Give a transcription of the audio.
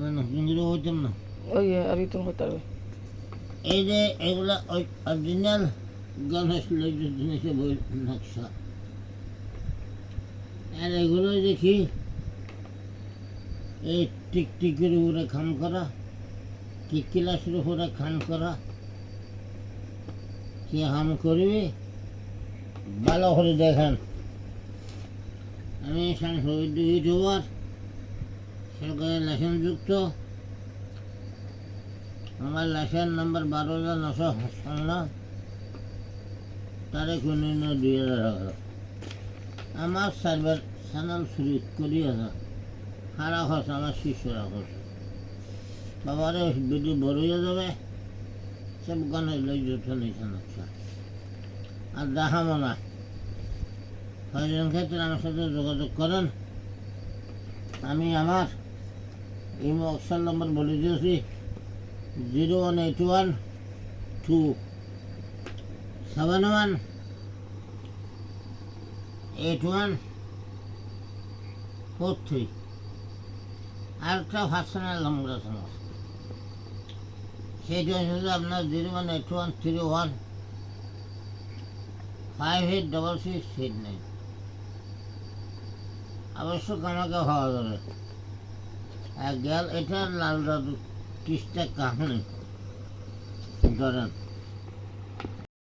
আমি নতুন করে হইতাম না। ওই আরিতন করতে পারবে। এই যে এগুলা অরিজিনাল গণেশ লজ্জ জিনিসের বই নকশা। আর এগুলো দেখি এই টিকটিকের উপরে খাম করা কিলাসের উপরে খান করা কি হাম করবি? ভালো করে দেখেন। আমি সাংসদ ইউটিউবার। সরকারি লাইসেন্স যুক্ত। আমার লাইসেন্স নাম্বার বারো হাজার নশো সাতান্ন তারিখ উনিশ দুই হাজার এগারো। আমার সার্ভার চ্যানেল শুরু করি আছে। সারা খরচ আমার শিষ্যরা খরচ বাবারে ভিডিও বড় হয়ে যাবে। সব গানে লই যেতে আর দেখাবো না প্রয়োজন ক্ষেত্রে আমার সাথে যোগাযোগ করেন আমি আমার ইমো অক্সার নম্বর বলে দিয়েছি। Zero one eight one two seven one eight one four three. আরেকটা পার্সোনাল নম্বর আছে আমার। সেইটা হচ্ছে আপনার zero one eight one three one five eight double six eight nine. অবশ্যক আমাকে হওয়া যাবে। আর গেল এটা লাল দাদু তিস্তা কাহানি। ধরেন।